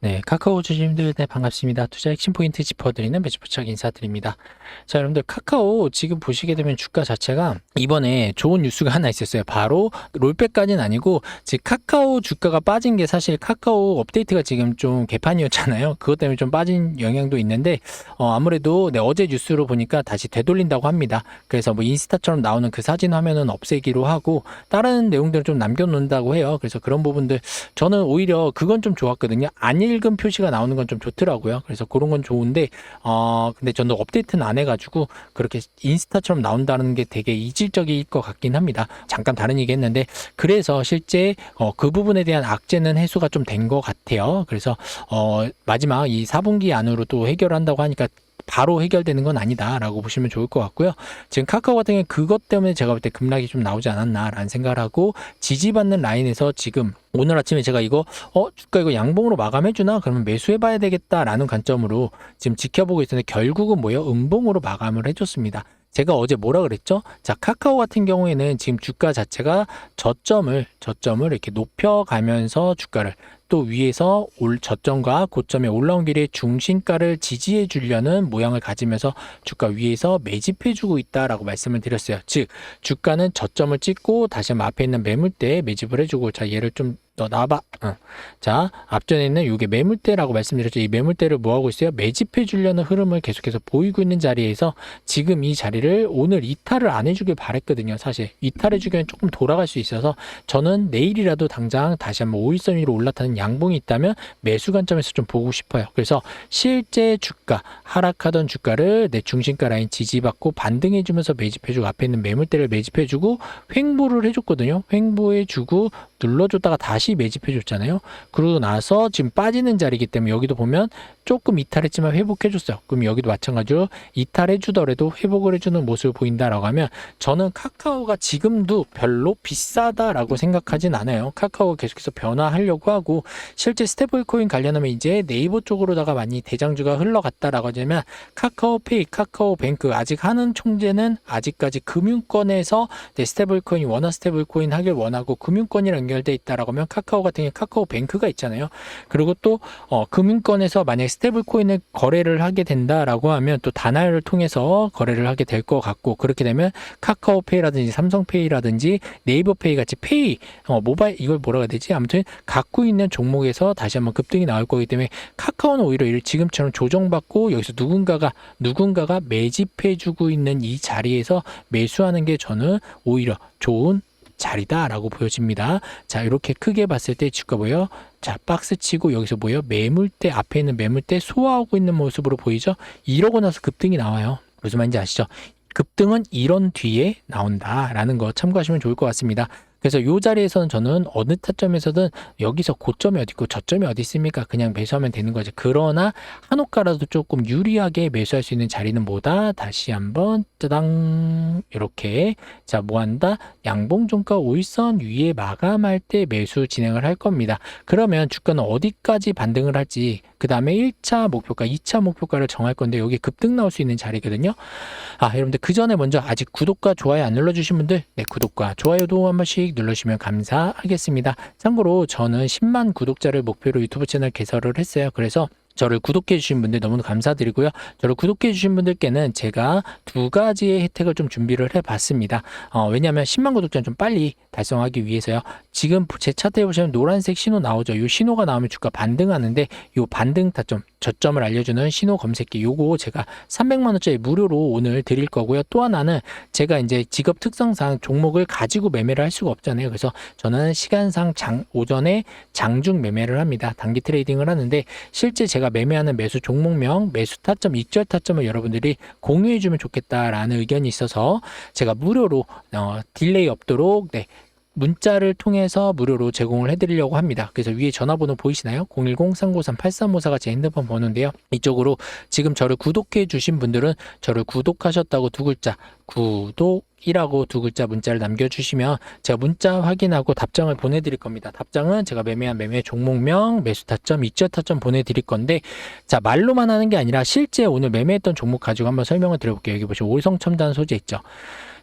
네, 카카오 주주님들 네, 반갑습니다. 투자 핵심 포인트 짚어드리는 매주부착 인사드립니다. 자, 여러분들 카카오 지금 보시게 되면 주가 자체가 이번에 좋은 뉴스가 하나 있었어요. 바로 롤백까지는 아니고 지금 카카오 주가가 빠진 게 사실 카카오 업데이트가 지금 좀 개판이었잖아요. 그것 때문에 좀 빠진 영향도 있는데 어, 아무래도 네, 어제 뉴스로 보니까 다시 되돌린다고 합니다. 그래서 뭐 인스타처럼 나오는 그 사진 화면은 없애기로 하고 다른 내용들을 좀 남겨놓는다고 해요. 그래서 그런 부분들 저는 오히려 그건 좀 좋았거든요. 안 읽은 표시가 나오는 건 좀 좋더라고요. 그래서 그런 건 좋은데, 어, 근데 저는 업데이트는 안 해가지고 그렇게 인스타처럼 나온다는 게 되게 이질적일 것 같긴 합니다. 잠깐 다른 얘기 했는데, 그래서 실제 어, 그 부분에 대한 악재는 해소가 좀 된 것 같아요. 그래서 어, 마지막 이 4분기 안으로 또 해결한다고 하니까 바로 해결되는 건 아니다라고 보시면 좋을 것 같고요. 지금 카카오 같은 경우는 그것 때문에 제가 볼 때 급락이 좀 나오지 않았나라는 생각을 하고 지지받는 라인에서 지금 오늘 아침에 제가 이거 어 주가 이거 양봉으로 마감해 주나 그러면 매수해 봐야 되겠다라는 관점으로 지금 지켜보고 있었는데 결국은 뭐예요? 음봉으로 마감을 해 줬습니다. 제가 어제 뭐라 그랬죠? 자, 카카오 같은 경우에는 지금 주가 자체가 저점을 저점을 이렇게 높여 가면서 주가를 또 위에서 올 저점과 고점에 올라온 길에 중심가를 지지해 주려는 모양을 가지면서 주가 위에서 매집해 주고 있다라고 말씀을 드렸어요. 즉 주가는 저점을 찍고 다시 한번 앞에 있는 매물대에 매집을 해주고 자 얘를 좀 너 나와봐. 어. 자 앞전에 있는 이게 매물대라고 말씀드렸죠. 이 매물대를 뭐 하고 있어요? 매집해 주려는 흐름을 계속해서 보이고 있는 자리에서 지금 이 자리를 오늘 이탈을 안 해주길 바랬거든요. 사실 이탈해 주기엔 조금 돌아갈 수 있어서 저는 내일이라도 당장 다시 한번 5일선 위로 올라타는 양봉이 있다면 매수 관점에서 좀 보고 싶어요. 그래서 실제 주가 하락하던 주가를 내 중심가 라인 지지받고 반등해 주면서 매집해 주고 앞에 있는 매물대를 매집해 주고 횡보를 해줬거든요. 횡보해 주고 눌러줬다가 다시 매집해 줬잖아요. 그러고 나서 지금 빠지는 자리이기 때문에 여기도 보면 조금 이탈했지만 회복해 줬어요. 그럼 여기도 마찬가지로 이탈해 주더라도 회복을 해주는 모습을 보인다라고 하면 저는 카카오가 지금도 별로 비싸다라고 생각하진 않아요. 카카오가 계속해서 변화하려고 하고 실제 스테이블 코인 관련하면 이제 네이버 쪽으로다가 많이 대장주가 흘러갔다라고 하면 카카오페이, 카카오뱅크 아직 하는 총재는 아직까지 금융권에서 네, 스테이블 코인 원화 스테이블 코인 하길 원하고 금융권이랑 연결돼 있다라고 하면 카카오 같은 경우 카카오 뱅크가 있잖아요. 그리고 또 어, 금융권에서 만약에 스테이블 코인을 거래를 하게 된다라고 하면 또 다날을 통해서 거래를 하게 될 것 같고 그렇게 되면 카카오페이라든지 삼성페이라든지 네이버페이 같이 페이 어, 모바일 이걸 뭐라고 해야 되지 아무튼 갖고 있는 종목에서 다시 한번 급등이 나올 거기 때문에 카카오는 오히려 지금처럼 조정받고 여기서 누군가가 누군가가 매집해주고 있는 이 자리에서 매수하는 게 저는 오히려 좋은 자리다라고 보여집니다. 자, 이렇게 크게 봤을 때 주가 보여. 자, 박스 치고 여기서 뭐예요? 매물대 앞에 있는 매물대 소화하고 있는 모습으로 보이죠? 이러고 나서 급등이 나와요. 무슨 말인지 아시죠? 급등은 이런 뒤에 나온다라는 거 참고하시면 좋을 것 같습니다. 그래서 이 자리에서는 저는 어느 타점에서든 여기서 고점이 어디 있고 저점이 어디 있습니까? 그냥 매수하면 되는 거죠. 그러나 한옥가라도 조금 유리하게 매수할 수 있는 자리는 뭐다? 다시 한번 짜당 이렇게 자 뭐한다? 양봉종가 5일선 위에 마감할 때 매수 진행을 할 겁니다. 그러면 주가는 어디까지 반등을 할지 그 다음에 1차 목표가, 2차 목표가를 정할 건데 여기 급등 나올 수 있는 자리거든요. 아 여러분들 그 전에 먼저 아직 구독과 좋아요 안 눌러주신 분들 네 구독과 좋아요도 한 번씩 눌러주시면 감사하겠습니다. 참고로 저는 10만 구독자를 목표로 유튜브 채널 개설을 했어요. 그래서 저를 구독해 주신 분들 너무 감사드리고요. 저를 구독해 주신 분들께는 제가 두 가지의 혜택을 좀 준비를 해 봤습니다. 어, 왜냐하면 10만 구독자는 좀 빨리 달성하기 위해서요. 지금 제 차트에 보시면 노란색 신호 나오죠. 이 신호가 나오면 주가 반등하는데 이 반등 타점 저점을 알려주는 신호 검색기 요거 제가 300만 원짜리 무료로 오늘 드릴 거고요. 또 하나는 제가 이제 직업 특성상 종목을 가지고 매매를 할 수가 없잖아요. 그래서 저는 시간상 장 오전에 장중 매매를 합니다. 단기 트레이딩을 하는데 실제 제가 매매하는 매수 종목명, 매수 타점, 익절 타점을 여러분들이 공유해 주면 좋겠다라는 의견이 있어서 제가 무료로 어, 딜레이 없도록 네, 문자를 통해서 무료로 제공을 해드리려고 합니다. 그래서 위에 전화번호 보이시나요? 010-393-8354가 제 핸드폰 번호인데요. 이쪽으로 지금 저를 구독해 주신 분들은 저를 구독하셨다고 두 글자 구독 이라고 두 글자 문자를 남겨주시면 제가 문자 확인하고 답장을 보내드릴 겁니다. 답장은 제가 매매한 매매 종목명, 매수 타점, 이적 타점 보내드릴 건데 자 말로만 하는 게 아니라 실제 오늘 매매했던 종목 가지고 한번 설명을 드려볼게요. 여기 보시면 올성첨단 소재 있죠.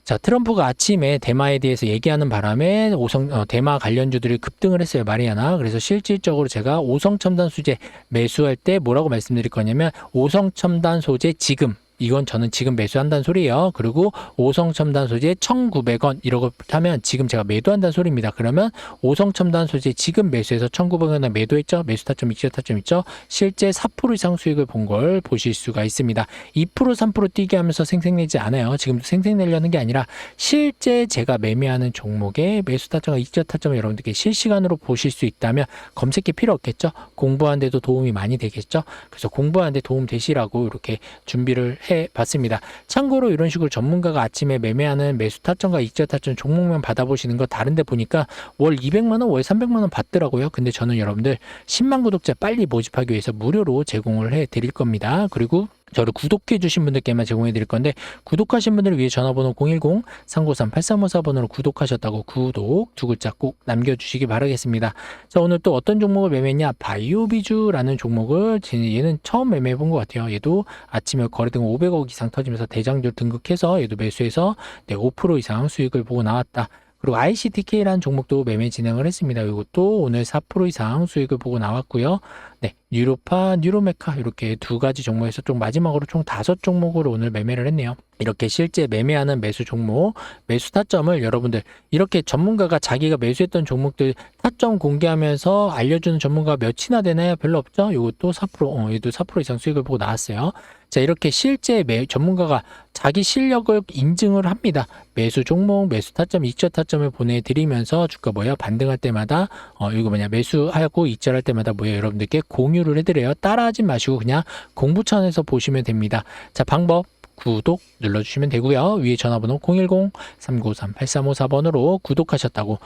자, 트럼프가 아침에 대마에 대해서 얘기하는 바람에 오성 어, 대마 관련주들이 급등을 했어요. 마리아나. 그래서 실질적으로 제가 오성 첨단 소재 매수할 때 뭐라고 말씀드릴 거냐면 오성 첨단 소재 지금 이건 저는 지금 매수한다는 소리예요. 그리고 오성 첨단 소재 1,900원 이러고 하면 지금 제가 매도한다는 소리입니다. 그러면 오성 첨단 소재 지금 매수해서 1,900원에 매도했죠. 매수 타점, 익절 타점 있죠. 실제 4% 이상 수익을 본 걸 보실 수가 있습니다. 2% 3% 뛰게 하면서 생생내지 않아요. 지금도 생생내려는 게 아니라 실제 제가 매매하는 종목의 매수 타점과 익절 타점을 여러분들께 실시간으로 보실 수 있다면 검색기 필요 없겠죠. 공부하는데도 도움이 많이 되겠죠. 그래서 공부하는데 도움 되시라고 이렇게 준비를 해 봤습니다. 참고로 이런 식으로 전문가가 아침에 매매하는 매수 타점과 익절 타점 종목만 받아보시는 거 다른데 보니까 월 200만 원, 월 300만 원 받더라고요. 근데 저는 여러분들 10만 구독자 빨리 모집하기 위해서 무료로 제공을 해 드릴 겁니다. 그리고 저를 구독해 주신 분들께만 제공해 드릴 건데 구독하신 분들을 위해 전화번호 010-393-8354번으로 구독하셨다고 구독 두 글자 꼭 남겨주시기 바라겠습니다. 자 오늘 또 어떤 종목을 매매했냐 바이오비주라는 종목을 제- 얘는 처음 매매해 본 것 같아요. 얘도 아침에 거래등 500억 이상 터지면서 대장주 등극해서 얘도 매수해서 네, 5% 이상 수익을 보고 나왔다. 그리고 ICTK라는 종목도 매매 진행을 했습니다. 이것도 오늘 4% 이상 수익을 보고 나왔고요. 네, 뉴로파, 뉴로메카 이렇게 두 가지 종목에서 좀 마지막으로 총 다섯 종목으로 오늘 매매를 했네요. 이렇게 실제 매매하는 매수 종목, 매수 타점을 여러분들 이렇게 전문가가 자기가 매수했던 종목들 타점 공개하면서 알려주는 전문가가 몇이나 되나요? 별로 없죠? 이것도 4%, 어, 얘도 4% 이상 수익을 보고 나왔어요. 자, 이렇게 실제 매, 전문가가 자기 실력을 인증을 합니다. 매수 종목, 매수 타점, 익절 타점을 보내드리면서 주가 뭐야? 반등할 때마다, 어, 이거 뭐냐? 매수하고 익절할 때마다 뭐야? 여러분들께 공유를 해드려요. 따라하지 마시고 그냥 공부 차원에서 보시면 됩니다. 자, 방법. 구독 눌러주시면 되고요. 위에 전화번호 010-393-8354번으로 구독하셨다고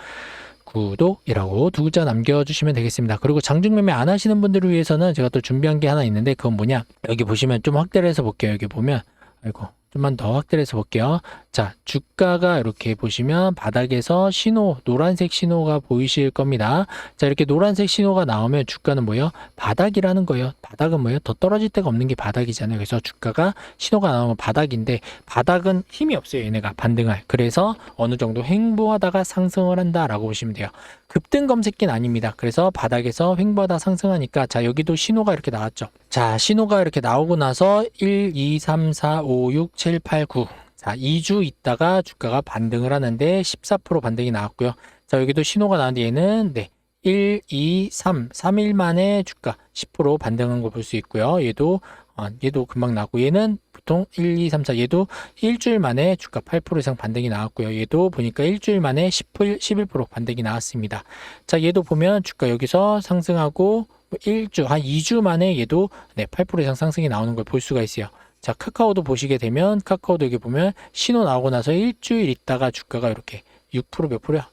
구독이라고 두 글자 남겨주시면 되겠습니다. 그리고 장중 매매 안 하시는 분들을 위해서는 제가 또 준비한 게 하나 있는데 그건 뭐냐? 여기 보시면 좀 확대를 해서 볼게요. 여기 보면 아이고 좀만 더 확대를 해서 볼게요. 자, 주가가 이렇게 보시면 바닥에서 신호, 노란색 신호가 보이실 겁니다. 자, 이렇게 노란색 신호가 나오면 주가는 뭐예요? 바닥이라는 거예요. 바닥은 뭐예요? 더 떨어질 데가 없는 게 바닥이잖아요. 그래서 주가가 신호가 나오면 바닥인데 바닥은 힘이 없어요. 얘네가 반등할. 그래서 어느 정도 횡보하다가 상승을 한다라고 보시면 돼요. 급등 검색기는 아닙니다. 그래서 바닥에서 횡보하다 상승하니까 자, 여기도 신호가 이렇게 나왔죠. 자, 신호가 이렇게 나오고 나서 1, 2, 3, 4, 5, 6, 7, 8, 9. 자, 2주 있다가 주가가 반등을 하는데 14% 반등이 나왔고요. 자, 여기도 신호가 나왔는데 얘는 네. 1, 2, 3, 3일 만에 주가 10% 반등한 거 볼 수 있고요. 얘도 어, 얘도 금방 나왔고 얘는 보통 1, 2, 3, 4 얘도 일주일 만에 주가 8% 이상 반등이 나왔고요. 얘도 보니까 일주일 만에 10, 11% 반등이 나왔습니다. 자, 얘도 보면 주가 여기서 상승하고 1주, 한 2주 만에 얘도 네, 8% 이상 상승이 나오는 걸 볼 수가 있어요. 자, 카카오도 보시게 되면 카카오도 여기 보면 신호 나오고 나서 일주일 있다가 주가가 이렇게 6%몇 프로야?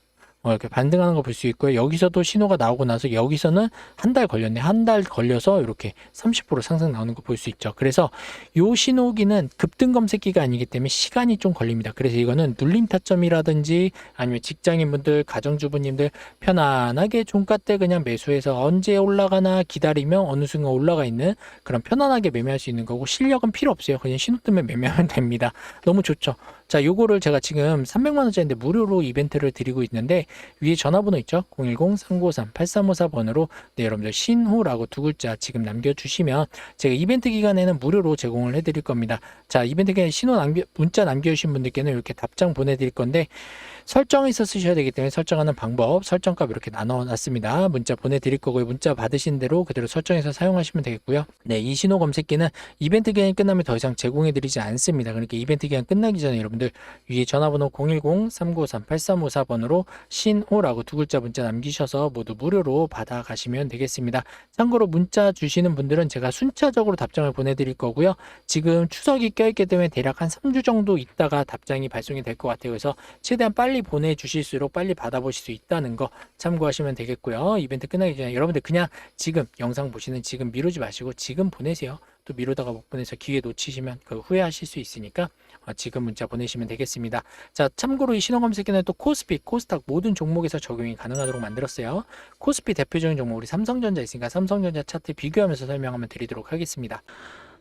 어, 이렇게 반등하는 거 볼 수 있고요. 여기서도 신호가 나오고 나서 여기서는 한 달 걸렸네. 한 달 걸려서 이렇게 30% 상승 나오는 거 볼 수 있죠. 그래서 요 신호기는 급등 검색기가 아니기 때문에 시간이 좀 걸립니다. 그래서 이거는 눌림 타점이라든지 아니면 직장인분들, 가정주부님들 편안하게 종가 때 그냥 매수해서 언제 올라가나 기다리면 어느 순간 올라가 있는 그런 편안하게 매매할 수 있는 거고 실력은 필요 없어요. 그냥 신호 뜨면 매매하면 됩니다. 너무 좋죠. 자, 요거를 제가 지금 300만 원짜리인데 무료로 이벤트를 드리고 있는데 위에 전화번호 있죠? 010-393-8354번으로 네, 여러분들 신호라고 두 글자 지금 남겨주시면 제가 이벤트 기간에는 무료로 제공을 해드릴 겁니다. 자, 이벤트 기간에 신호 남겨, 문자 남겨주신 분들께는 이렇게 답장 보내드릴 건데 설정해서 쓰셔야 되기 때문에 설정하는 방법, 설정값 이렇게 나눠놨습니다. 문자 보내드릴 거고요. 문자 받으신 대로 그대로 설정해서 사용하시면 되겠고요. 네, 이 신호 검색기는 이벤트 기간이 끝나면 더 이상 제공해드리지 않습니다. 그러니까 이벤트 기간 끝나기 전에 여러분들 위에 전화번호 010-393-8354번으로 신호라고 두 글자 문자 남기셔서 모두 무료로 받아가시면 되겠습니다. 참고로 문자 주시는 분들은 제가 순차적으로 답장을 보내드릴 거고요. 지금 추석이 껴있기 때문에 대략 한 3주 정도 있다가 답장이 발송이 될 것 같아요. 그래서 최대한 빨리 보내주실수록 빨리 받아보실 수 있다는 거 참고하시면 되겠고요. 이벤트 끝나기 전에 여러분들 그냥 지금 영상 보시는 지금 미루지 마시고 지금 보내세요. 또 미루다가 못 보내서 기회 놓치시면 그 후회하실 수 있으니까 어, 지금 문자 보내시면 되겠습니다. 자, 참고로 이 신호 검색기는 또 코스피, 코스닥 모든 종목에서 적용이 가능하도록 만들었어요. 코스피 대표적인 종목 우리 삼성전자 있으니까 삼성전자 차트 비교하면서 설명하면 드리도록 하겠습니다.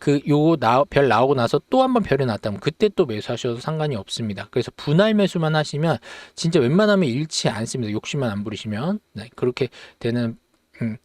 그 요 별 나오고 나서 또 한 번 별이 나왔다면 그때 또 매수하셔도 상관이 없습니다 그래서 분할 매수만 하시면 진짜 웬만하면 잃지 않습니다 욕심만 안 부리시면 네, 그렇게 되는 음,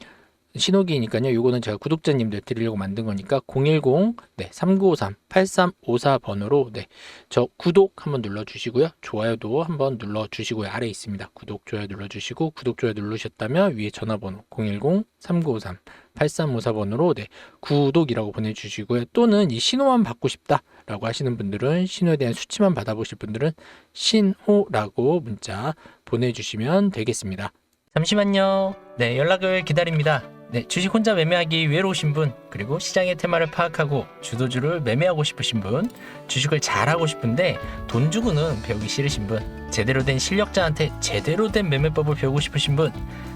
신호기니까요. 요거는 제가 구독자님들 드리려고 만든 거니까 010 네, 3953 8354 번호로 네, 저 구독 한번 눌러 주시고요. 좋아요도 한번 눌러 주시고요. 아래 있습니다. 구독 좋아요 눌러 주시고 구독 좋아요 누르셨다면 위에 전화번호 010 3953 8354번으로 네, 구독이라고 보내주시고요. 또는 이 신호만 받고 싶다라고 하시는 분들은 신호에 대한 수치만 받아보실 분들은 신호라고 문자 보내주시면 되겠습니다. 잠시만요. 네, 연락을 기다립니다. 네, 주식 혼자 매매하기 외로우신 분, 그리고 시장의 테마를 파악하고 주도주를 매매하고 싶으신 분, 주식을 잘하고 싶은데 돈 주고는 배우기 싫으신 분, 제대로 된 실력자한테 제대로 된 매매법을 배우고 싶으신 분,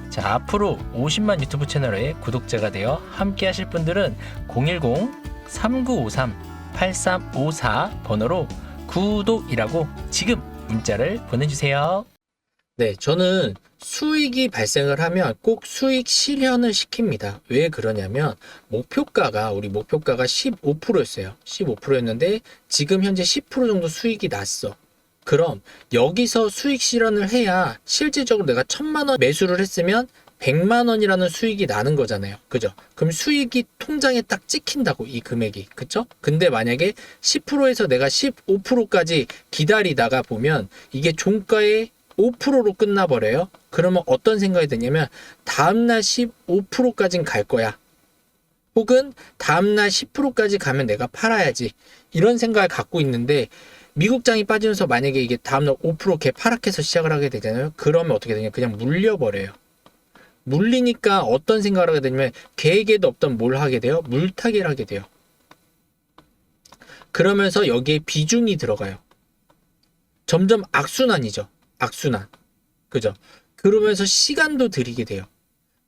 자, 앞으로 50만 유튜브 채널의 구독자가 되어 함께 하실 분들은 010-3953-8354 번호로 구독이라고 지금 문자를 보내주세요. 네, 저는 수익이 발생을 하면 꼭 수익 실현을 시킵니다. 왜 그러냐면 목표가가 우리 목표가가 15%였어요. 15%였는데 지금 현재 10% 정도 수익이 났어. 그럼 여기서 수익 실현을 해야 실질적으로 내가 천만 원 매수를 했으면 100만 원이라는 수익이 나는 거잖아요. 그죠? 그럼 수익이 통장에 딱 찍힌다고 이 금액이. 그쵸? 근데 만약에 10%에서 내가 15%까지 기다리다가 보면 이게 종가의 5%로 끝나버려요. 그러면 어떤 생각이 드냐면 다음날 15%까진 갈 거야. 혹은 다음날 10%까지 가면 내가 팔아야지. 이런 생각을 갖고 있는데 미국장이 빠지면서 만약에 이게 다음날 5%개 파락해서 시작을 하게 되잖아요. 그러면 어떻게 되냐? 그냥 물려버려요. 물리니까 어떤 생각을 하게 되냐면 계획에도 없던 뭘 하게 돼요? 물타기를 하게 돼요. 그러면서 여기에 비중이 들어가요. 점점 악순환이죠. 악순환. 그죠? 그러면서 시간도 들이게 돼요.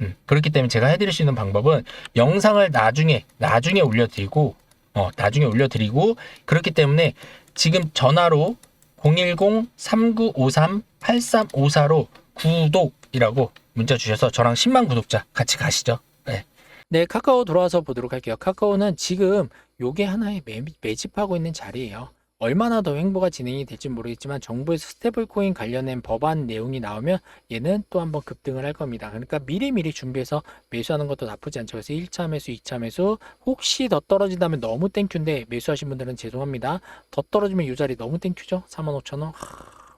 음, 그렇기 때문에 제가 해드릴 수 있는 방법은 영상을 나중에 나중에 올려드리고 어, 나중에 올려드리고 그렇기 때문에 지금 전화로 010-3953-8354로 구독이라고 문자 주셔서 저랑 10만 구독자 같이 가시죠. 네. 네, 카카오 돌아와서 보도록 할게요. 카카오는 지금 요게 하나의 매, 매집하고 있는 자리예요. 얼마나 더 횡보가 진행이 될지 모르겠지만 정부에서 스테이블 코인 관련된 법안 내용이 나오면 얘는 또 한번 급등을 할 겁니다. 그러니까 미리미리 준비해서 매수하는 것도 나쁘지 않죠. 그래서 1차 매수, 2차 매수 혹시 더 떨어진다면 너무 땡큐인데 매수하신 분들은 죄송합니다. 더 떨어지면 이 자리 너무 땡큐죠. 45,000원.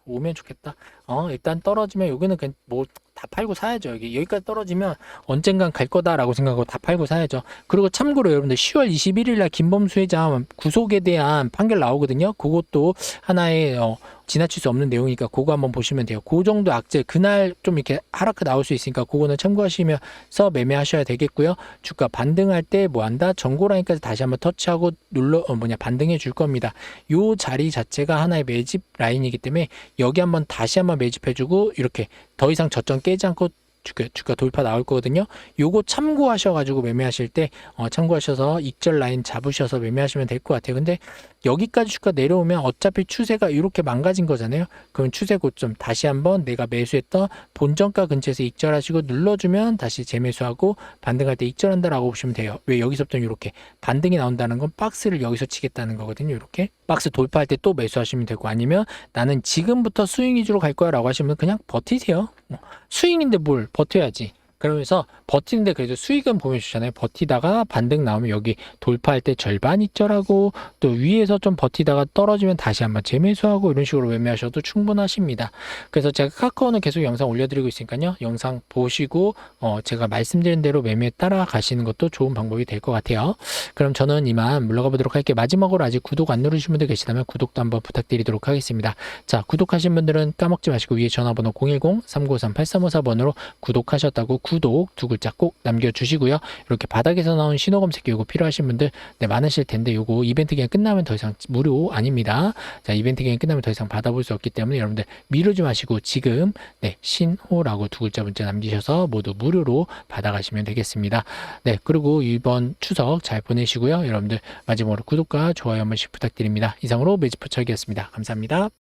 오면 좋겠다. 어, 일단 떨어지면 여기는 뭐 다 팔고 사야죠. 여기 여기까지 떨어지면 언젠간 갈 거다라고 생각하고 다 팔고 사야죠. 그리고 참고로 여러분들 10월 21일 날 김범수 회장 구속에 대한 판결 나오거든요. 그것도 하나의 어, 지나칠 수 없는 내용이니까 그거 한번 보시면 돼요. 그 정도 악재 그날 좀 이렇게 하락 나올 수 있으니까 그거는 참고하시면서 매매하셔야 되겠고요. 주가 반등할 때 뭐 한다? 전고 라인까지 다시 한번 터치하고 눌러 어, 뭐냐 반등해 줄 겁니다. 요 자리 자체가 하나의 매집 라인이기 때문에 여기 한번 다시 한번 매집해주고 이렇게 더 이상 저점 깨지 않고 주가, 주가 돌파 나올 거거든요. 요거 참고하셔가지고 매매하실 때 어, 참고하셔서 익절 라인 잡으셔서 매매하시면 될 것 같아요. 근데 여기까지 주가 내려오면 어차피 추세가 이렇게 망가진 거잖아요. 그럼 추세 고점 다시 한번 내가 매수했던 본전가 근처에서 익절하시고 눌러주면 다시 재매수하고 반등할 때 익절한다라고 보시면 돼요. 왜 여기서부터 이렇게 반등이 나온다는 건 박스를 여기서 치겠다는 거거든요. 이렇게 박스 돌파할 때 또 매수하시면 되고 아니면 나는 지금부터 스윙 위주로 갈 거야 라고 하시면 그냥 버티세요. 뭐, 스윙인데 뭘 버텨야지. 그러면서 버티는데 그래도 수익은 보면 주잖아요. 버티다가 반등 나오면 여기 돌파할 때 절반 익절하고 또 위에서 좀 버티다가 떨어지면 다시 한번 재매수하고 이런 식으로 매매하셔도 충분하십니다. 그래서 제가 카카오는 계속 영상 올려드리고 있으니까요. 영상 보시고 어 제가 말씀드린 대로 매매 따라 가시는 것도 좋은 방법이 될 것 같아요. 그럼 저는 이만 물러가 보도록 할게요. 마지막으로 아직 구독 안 누르신 분들 계시다면 구독도 한번 부탁드리도록 하겠습니다. 자, 구독하신 분들은 까먹지 마시고 위에 전화번호 010-3953-8354번으로 구독하셨다고 구독 두 글자 꼭 남겨주시고요. 이렇게 바닥에서 나온 신호 검색기 요거 필요하신 분들 네, 많으실 텐데 요거 이벤트 기간 끝나면 더 이상 무료 아닙니다. 자, 이벤트 기간 끝나면 더 이상 받아볼 수 없기 때문에 여러분들 미루지 마시고 지금 네, 신호라고 두 글자 문자 남기셔서 모두 무료로 받아가시면 되겠습니다. 네, 그리고 이번 추석 잘 보내시고요. 여러분들 마지막으로 구독과 좋아요 한 번씩 부탁드립니다. 이상으로 매지포착이었습니다. 감사합니다.